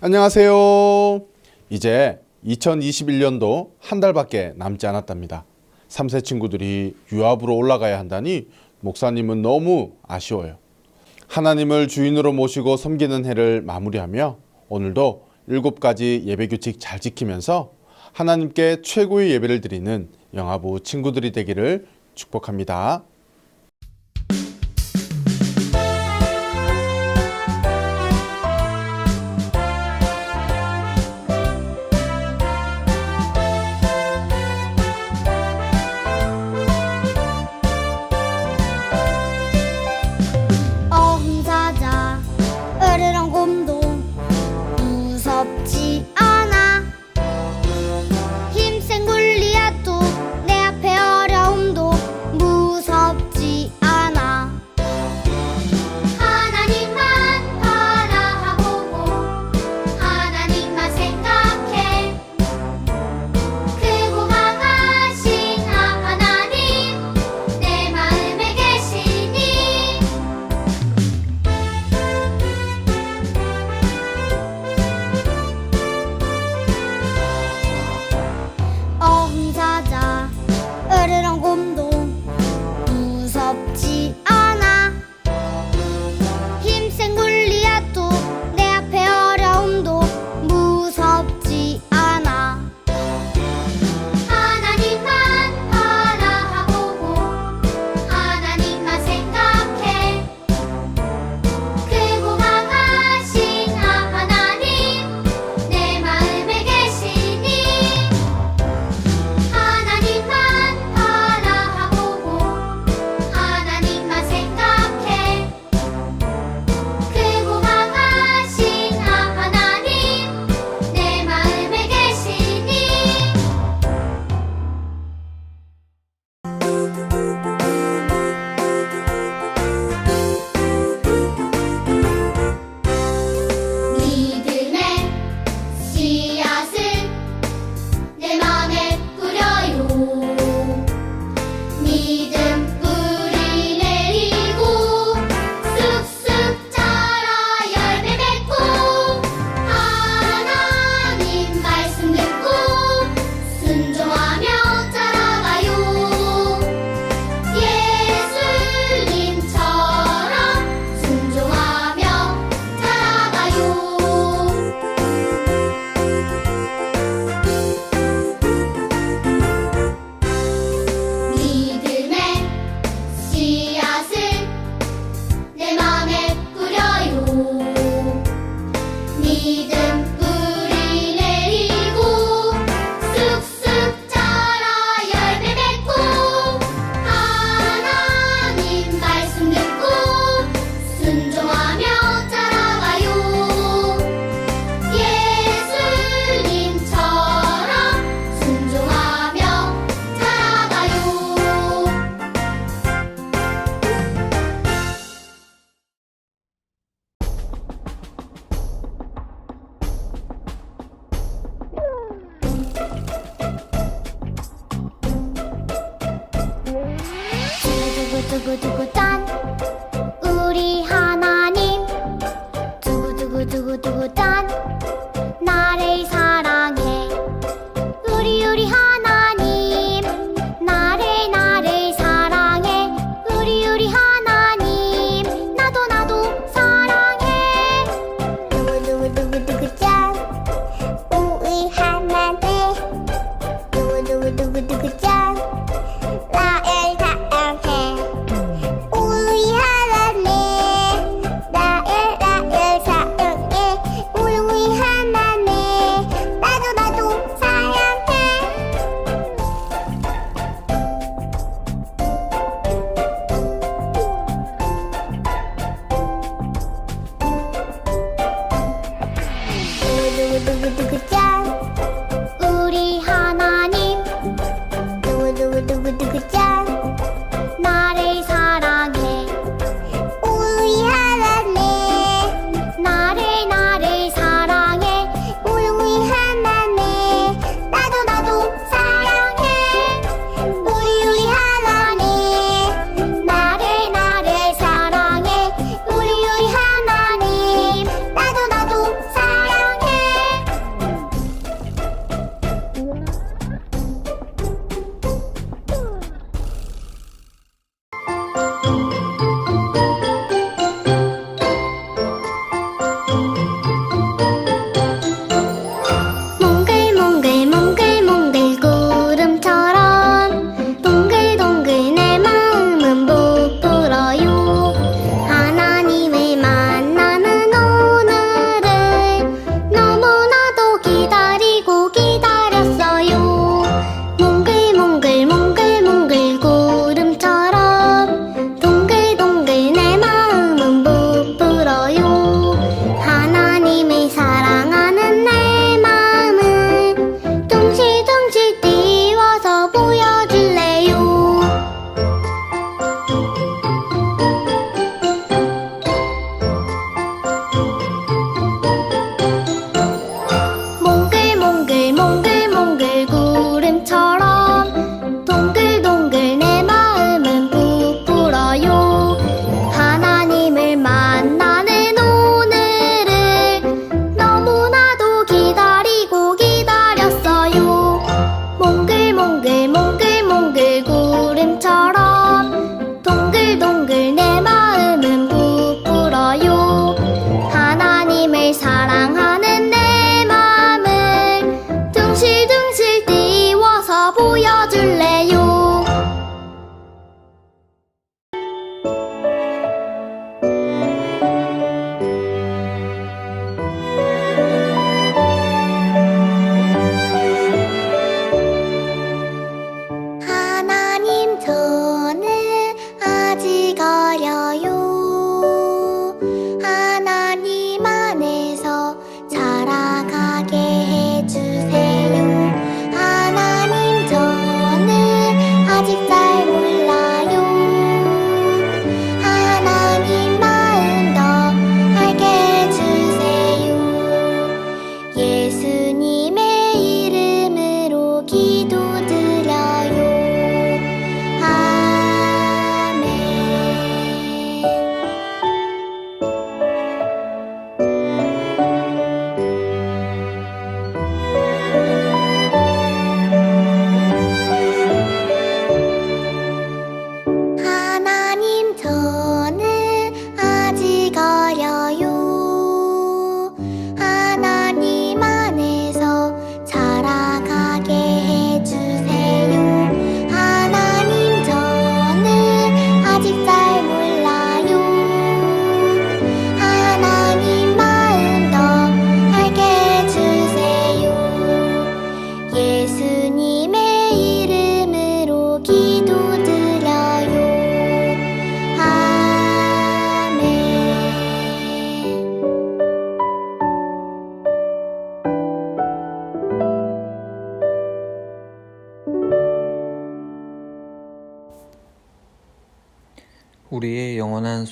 안녕하세요. 이제 2021년도 한 달밖에 남지 않았답니다. 3세 친구들이 유압으로 올라가야 한다니 목사님은 너무 아쉬워요. 하나님을 주인으로 모시고 섬기는 해를 마무리하며 오늘도 일곱 가지 예배 규칙 잘 지키면서 하나님께 최고의 예배를 드리는 영화부 친구들이 되기를 축복합니다.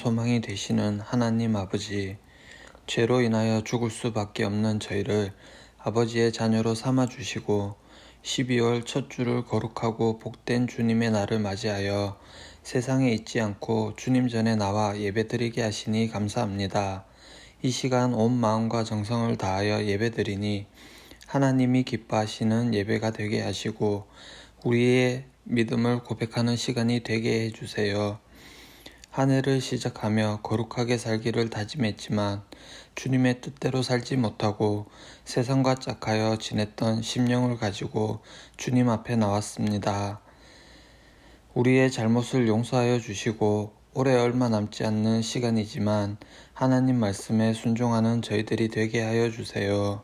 소망이 되시는 하나님 아버지, 죄로 인하여 죽을 수밖에 없는 저희를 아버지의 자녀로 삼아 주시고 12월 첫 주를 거룩하고 복된 주님의 날을 맞이하여 세상에 있지 않고 주님 전에 나와 예배드리게 하시니 감사합니다. 이 시간 온 마음과 정성을 다하여 예배드리니 하나님이 기뻐하시는 예배가 되게 하시고 우리의 믿음을 고백하는 시간이 되게 해주세요. 한 해를 시작하며 거룩하게 살기를 다짐했지만 주님의 뜻대로 살지 못하고 세상과 짝하여 지냈던 심령을 가지고 주님 앞에 나왔습니다. 우리의 잘못을 용서하여 주시고 올해 얼마 남지 않는 시간이지만 하나님 말씀에 순종하는 저희들이 되게 하여 주세요.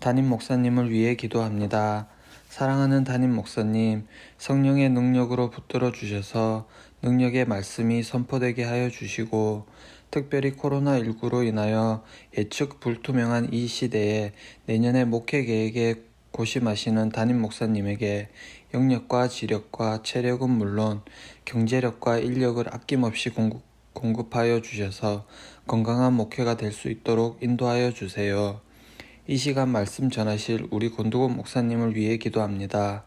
담임 목사님을 위해 기도합니다. 사랑하는 담임 목사님, 성령의 능력으로 붙들어 주셔서 능력의 말씀이 선포되게 하여 주시고, 특별히 코로나19로 인하여 예측 불투명한 이 시대에 내년의 목회 계획에 고심하시는 담임 목사님에게 영역과 지력과 체력은 물론 경제력과 인력을 아낌없이 공급, 공급하여 주셔서 건강한 목회가 될 수 있도록 인도하여 주세요. 이 시간 말씀 전하실 우리 권두곤 목사님을 위해 기도합니다.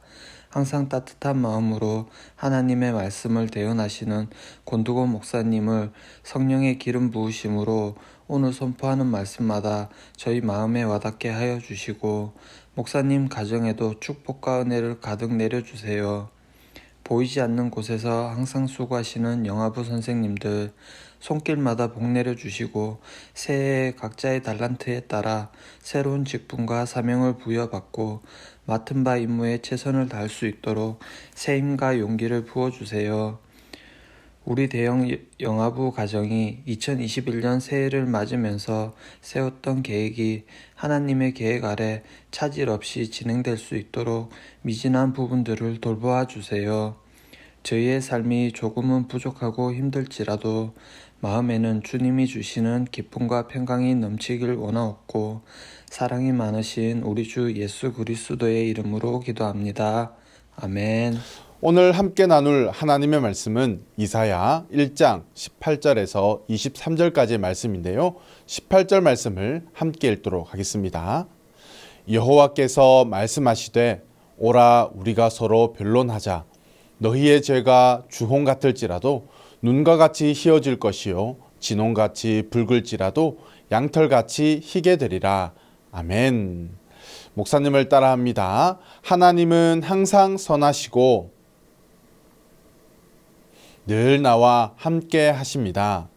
항상 따뜻한 마음으로 하나님의 말씀을 대연하시는 권두곤 목사님을 성령의 기름 부으심으로 오늘 선포하는 말씀마다 저희 마음에 와닿게 하여 주시고 목사님 가정에도 축복과 은혜를 가득 내려주세요. 보이지 않는 곳에서 항상 수고하시는 영화부 선생님들 손길마다 복 내려주시고 새해 각자의 달란트에 따라 새로운 직분과 사명을 부여받고 맡은 바 임무에 최선을 다할 수 있도록 새 힘과 용기를 부어주세요. 우리 대형 영화부 가정이 2021년 새해를 맞으면서 세웠던 계획이 하나님의 계획 아래 차질 없이 진행될 수 있도록 미진한 부분들을 돌보아 주세요. 저희의 삶이 조금은 부족하고 힘들지라도 마음에는 주님이 주시는 기쁨과 평강이 넘치길 원하옵고 사랑이 많으신 우리 주 예수 그리스도의 이름으로 기도합니다. 아멘. 오늘 함께 나눌 하나님의 말씀은 이사야 1장 18절에서 23절까지의 말씀인데요. 18절 말씀을 함께 읽도록 하겠습니다. 여호와께서 말씀하시되 오라 우리가 서로 변론하자 너희의 죄가 주홍 같을지라도 눈과 같이 희어질 것이요 진홍같이 붉을지라도 양털같이 희게 되리라. 아멘. 목사님을 따라합니다. 하나님은 항상 선하시고 늘 나와 함께 하십니다.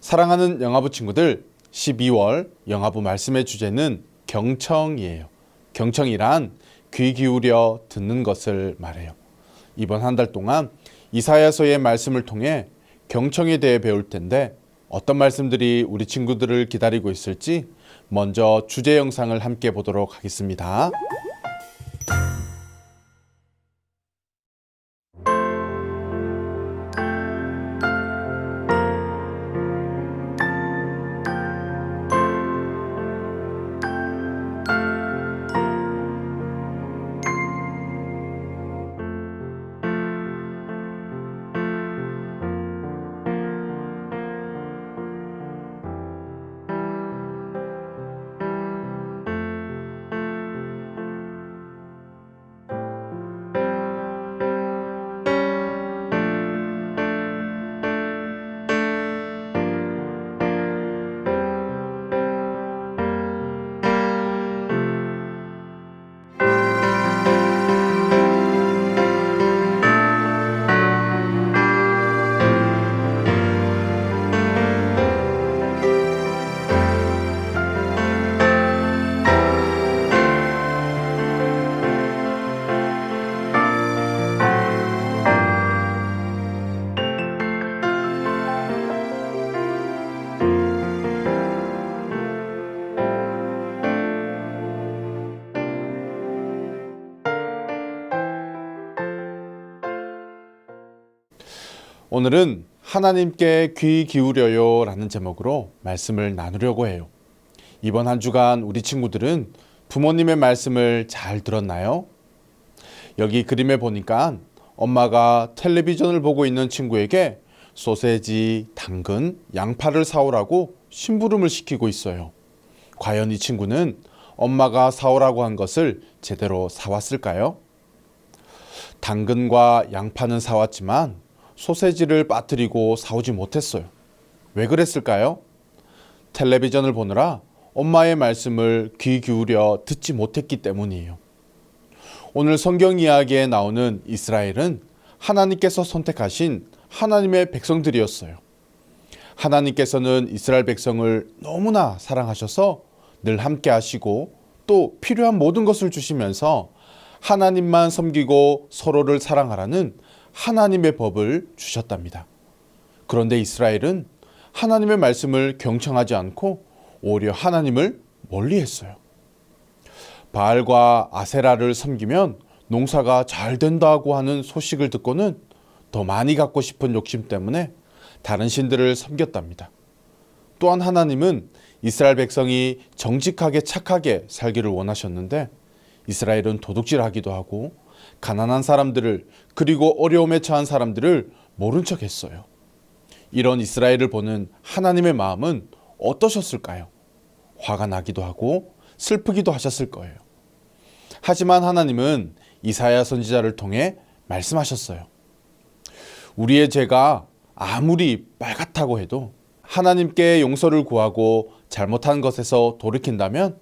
사랑하는 영화부 친구들, 12월 영화부 말씀의 주제는 경청이에요. 경청이란 귀 기울여 듣는 것을 말해요. 이번 한 달 동안 이사야서의 말씀을 통해 경청에 대해 배울 텐데 어떤 말씀들이 우리 친구들을 기다리고 있을지 먼저 주제 영상을 함께 보도록 하겠습니다. 오늘은 하나님께 귀 기울여요 라는 제목으로 말씀을 나누려고 해요. 이번 한 주간 우리 친구들은 부모님의 말씀을 잘 들었나요? 여기 그림에 보니까 엄마가 텔레비전을 보고 있는 친구에게 소세지, 당근, 양파를 사오라고 심부름을 시키고 있어요. 과연 이 친구는 엄마가 사오라고 한 것을 제대로 사왔을까요? 당근과 양파는 사왔지만 소세지를 빠뜨리고 사오지 못했어요. 왜 그랬을까요? 텔레비전을 보느라 엄마의 말씀을 귀 기울여 듣지 못했기 때문이에요. 오늘 성경 이야기에 나오는 이스라엘은 하나님께서 선택하신 하나님의 백성들이었어요. 하나님께서는 이스라엘 백성을 너무나 사랑하셔서 늘 함께 하시고 또 필요한 모든 것을 주시면서 하나님만 섬기고 서로를 사랑하라는 하나님의 법을 주셨답니다. 그런데 이스라엘은 하나님의 말씀을 경청하지 않고 오히려 하나님을 멀리 했어요. 바알과 아세라를 섬기면 농사가 잘 된다고 하는 소식을 듣고는 더 많이 갖고 싶은 욕심 때문에 다른 신들을 섬겼답니다. 또한 하나님은 이스라엘 백성이 정직하게 착하게 살기를 원하셨는데 이스라엘은 도둑질하기도 하고 가난한 사람들을 그리고 어려움에 처한 사람들을 모른 척 했어요. 이런 이스라엘을 보는 하나님의 마음은 어떠셨을까요? 화가 나기도 하고 슬프기도 하셨을 거예요. 하지만 하나님은 이사야 선지자를 통해 말씀하셨어요. 우리의 죄가 아무리 빨갛다고 해도 하나님께 용서를 구하고 잘못한 것에서 돌이킨다면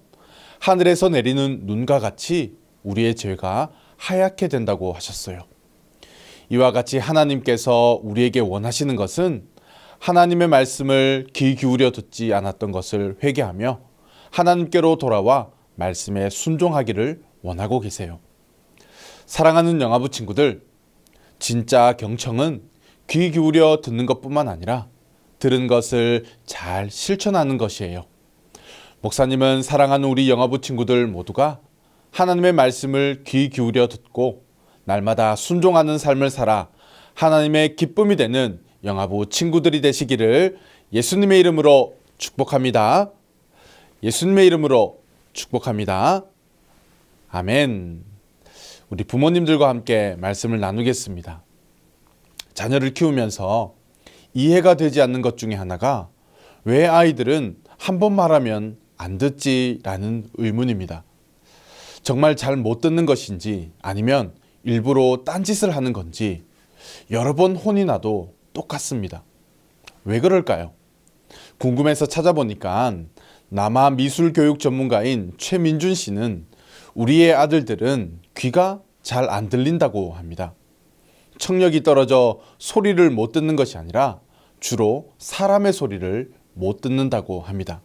하늘에서 내리는 눈과 같이 우리의 죄가 하얗게 된다고 하셨어요. 이와 같이 하나님께서 우리에게 원하시는 것은 하나님의 말씀을 귀 기울여 듣지 않았던 것을 회개하며 하나님께로 돌아와 말씀에 순종하기를 원하고 계세요. 사랑하는 영화부 친구들, 진짜 경청은 귀 기울여 듣는 것뿐만 아니라 들은 것을 잘 실천하는 것이에요. 목사님은 사랑하는 우리 영화부 친구들 모두가 하나님의 말씀을 귀 기울여 듣고 날마다 순종하는 삶을 살아 하나님의 기쁨이 되는 영화부 친구들이 되시기를 예수님의 이름으로 축복합니다. 예수님의 이름으로 축복합니다. 아멘. 우리 부모님들과 함께 말씀을 나누겠습니다. 자녀를 키우면서 이해가 되지 않는 것 중에 하나가 왜 아이들은 한 번 말하면 안 듣지라는 의문입니다. 정말 잘 못 듣는 것인지 아니면 일부러 딴짓을 하는 건지 여러 번 혼이 나도 똑같습니다. 왜 그럴까요? 궁금해서 찾아보니까 남아 미술 교육 전문가인 최민준 씨는 우리의 아들들은 귀가 잘 안 들린다고 합니다. 청력이 떨어져 소리를 못 듣는 것이 아니라 주로 사람의 소리를 못 듣는다고 합니다.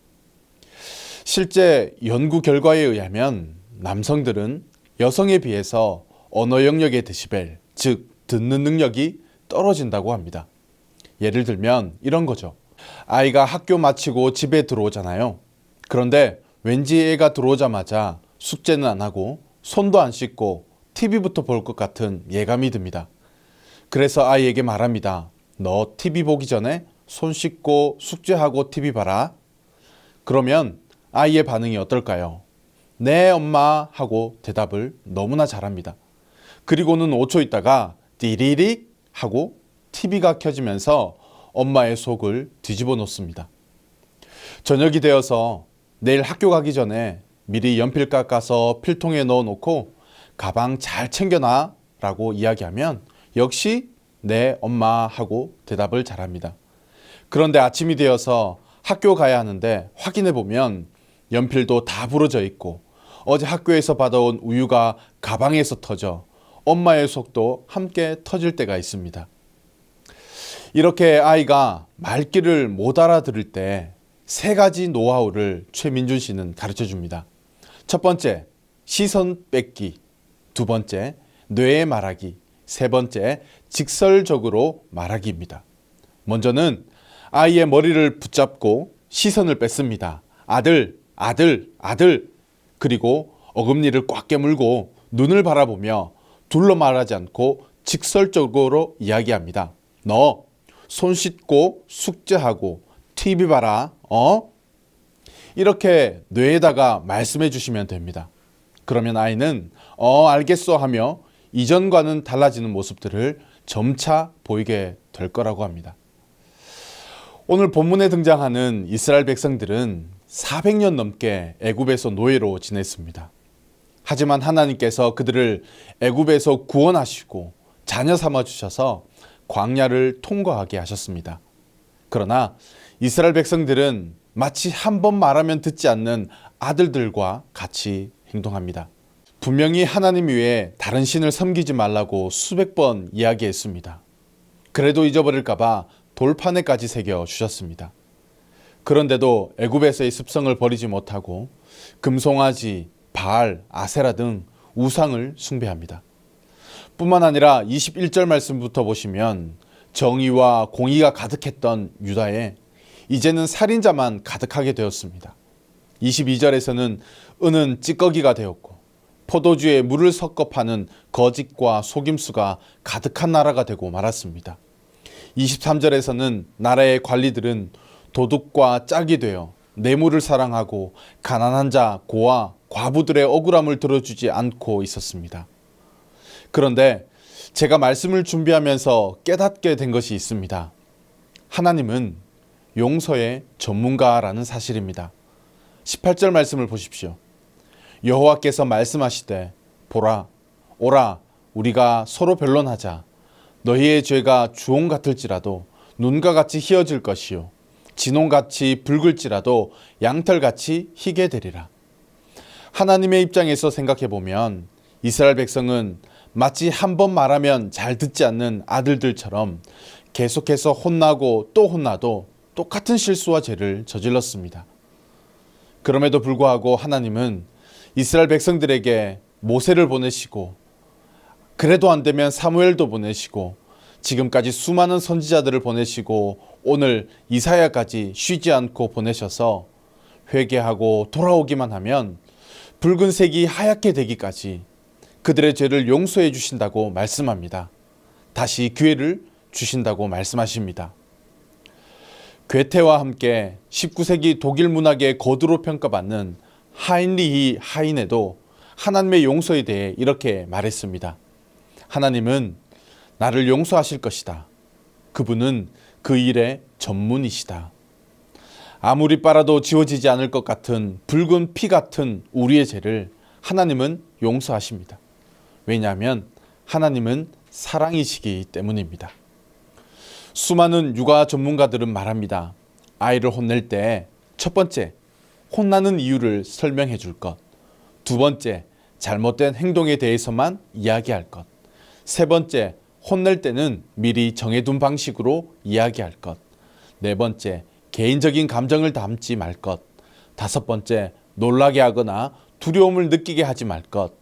실제 연구 결과에 의하면 남성들은 여성에 비해서 언어 영역의 데시벨, 즉 듣는 능력이 떨어진다고 합니다. 예를 들면 이런 거죠. 아이가 학교 마치고 집에 들어오잖아요. 그런데 왠지 애가 들어오자마자 숙제는 안 하고 손도 안 씻고 TV부터 볼 것 같은 예감이 듭니다. 그래서 아이에게 말합니다. 너 TV 보기 전에 손 씻고 숙제하고 TV 봐라. 그러면 아이의 반응이 어떨까요? 네, 엄마 하고 대답을 너무나 잘합니다. 그리고는 5초 있다가 띠리릭 하고 TV가 켜지면서 엄마의 속을 뒤집어 놓습니다. 저녁이 되어서 내일 학교 가기 전에 미리 연필 깎아서 필통에 넣어 놓고 가방 잘 챙겨놔 라고 이야기하면 역시 네, 엄마 하고 대답을 잘합니다. 그런데 아침이 되어서 학교 가야 하는데 확인해 보면 연필도 다 부러져 있고 어제 학교에서 받아온 우유가 가방에서 터져 엄마의 속도 함께 터질 때가 있습니다. 이렇게 아이가 말귀를 못 알아들을 때 세 가지 노하우를 최민준 씨는 가르쳐 줍니다. 첫 번째, 시선 뺏기. 두 번째, 뇌에 말하기. 세 번째, 직설적으로 말하기입니다. 먼저는 아이의 머리를 붙잡고 시선을 뺐습니다. 아들, 아들, 아들. 그리고 어금니를 꽉 깨물고 눈을 바라보며 둘러 말하지 않고 직설적으로 이야기합니다. 너 손 씻고 숙제하고 TV 봐라. 어? 이렇게 뇌에다가 말씀해 주시면 됩니다. 그러면 아이는 어 알겠어 하며 이전과는 달라지는 모습들을 점차 보이게 될 거라고 합니다. 오늘 본문에 등장하는 이스라엘 백성들은 400년 넘게 애굽에서 노예로 지냈습니다. 하지만 하나님께서 그들을 애굽에서 구원하시고 자녀 삼아 주셔서 광야를 통과하게 하셨습니다. 그러나 이스라엘 백성들은 마치 한 번 말하면 듣지 않는 아들들과 같이 행동합니다. 분명히 하나님 외에 다른 신을 섬기지 말라고 수백 번 이야기했습니다. 그래도 잊어버릴까봐 돌판에까지 새겨 주셨습니다. 그런데도 애굽에서의 습성을 버리지 못하고 금송아지, 바알, 아세라 등 우상을 숭배합니다. 뿐만 아니라 21절 말씀부터 보시면 정의와 공의가 가득했던 유다에 이제는 살인자만 가득하게 되었습니다. 22절에서는 은은 찌꺼기가 되었고 포도주에 물을 섞어 파는 거짓과 속임수가 가득한 나라가 되고 말았습니다. 23절에서는 나라의 관리들은 도둑과 짝이 되어 뇌물을 사랑하고 가난한 자, 고아, 과부들의 억울함을 들어주지 않고 있었습니다. 그런데 제가 말씀을 준비하면서 깨닫게 된 것이 있습니다. 하나님은 용서의 전문가라는 사실입니다. 18절 말씀을 보십시오. 여호와께서 말씀하시되 보라 오라 우리가 서로 변론하자 너희의 죄가 주홍 같을지라도 눈과 같이 희어질 것이요 진홍같이 붉을지라도 양털같이 희게 되리라. 하나님의 입장에서 생각해 보면 이스라엘 백성은 마치 한 번 말하면 잘 듣지 않는 아들들처럼 계속해서 혼나고 또 혼나도 똑같은 실수와 죄를 저질렀습니다. 그럼에도 불구하고 하나님은 이스라엘 백성들에게 모세를 보내시고 그래도 안 되면 사무엘도 보내시고 지금까지 수많은 선지자들을 보내시고 오늘 이사야까지 쉬지 않고 보내셔서 회개하고 돌아오기만 하면 붉은색이 하얗게 되기까지 그들의 죄를 용서해 주신다고 말씀합니다. 다시 기회를 주신다고 말씀하십니다. 괴테와 함께 19세기 독일 문학의 거두로 평가받는 하인리히 하인에도 하나님의 용서에 대해 이렇게 말했습니다. 하나님은 나를 용서하실 것이다. 그분은 그 일의 전문이시다. 아무리 빨아도 지워지지 않을 것 같은 붉은 피 같은 우리의 죄를 하나님은 용서하십니다. 왜냐하면 하나님은 사랑이시기 때문입니다. 수많은 육아 전문가들은 말합니다. 아이를 혼낼 때 첫 번째, 혼나는 이유를 설명해 줄 것. 두 번째, 잘못된 행동에 대해서만 이야기할 것. 세 번째, 혼낼 때는 미리 정해둔 방식으로 이야기할 것. 네 번째, 개인적인 감정을 담지 말 것. 다섯 번째, 놀라게 하거나 두려움을 느끼게 하지 말 것.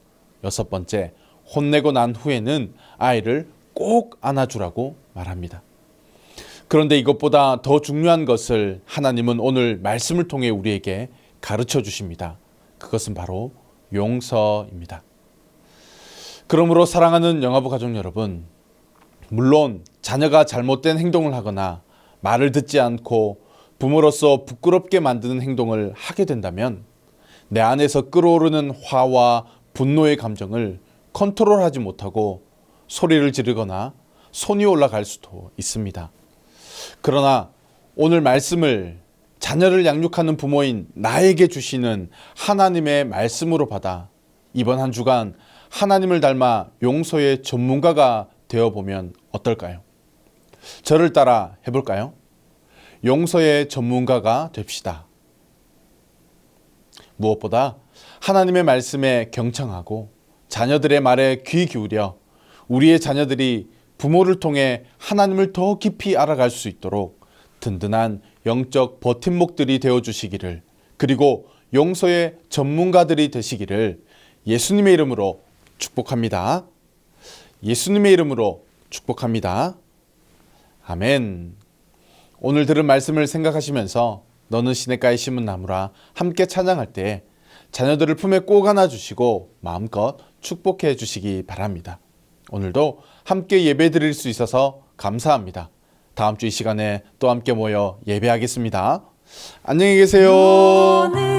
여섯 번째, 혼내고 난 후에는 아이를 꼭 안아주라고 말합니다. 그런데 이것보다 더 중요한 것을 하나님은 오늘 말씀을 통해 우리에게 가르쳐 주십니다. 그것은 바로 용서입니다. 그러므로 사랑하는 영화부 가족 여러분, 물론 자녀가 잘못된 행동을 하거나 말을 듣지 않고 부모로서 부끄럽게 만드는 행동을 하게 된다면 내 안에서 끓어오르는 화와 분노의 감정을 컨트롤하지 못하고 소리를 지르거나 손이 올라갈 수도 있습니다. 그러나 오늘 말씀을 자녀를 양육하는 부모인 나에게 주시는 하나님의 말씀으로 받아 이번 한 주간 하나님을 닮아 용서의 전문가가 되어 보면 어떨까요? 저를 따라 해볼까요? 용서의 전문가가 됩시다. 무엇보다 하나님의 말씀에 경청하고 자녀들의 말에 귀 기울여 우리의 자녀들이 부모를 통해 하나님을 더 깊이 알아갈 수 있도록 든든한 영적 버팀목들이 되어 주시기를 그리고 용서의 전문가들이 되시기를 예수님의 이름으로 축복합니다. 예수님의 이름으로 축복합니다. 아멘. 오늘 들은 말씀을 생각하시면서 너는 시냇가에 심은 나무라 함께 찬양할 때 자녀들을 품에 꼭 안아 주시고 마음껏 축복해 주시기 바랍니다. 오늘도 함께 예배 드릴 수 있어서 감사합니다. 다음 주 이 시간에 또 함께 모여 예배하겠습니다. 안녕히 계세요.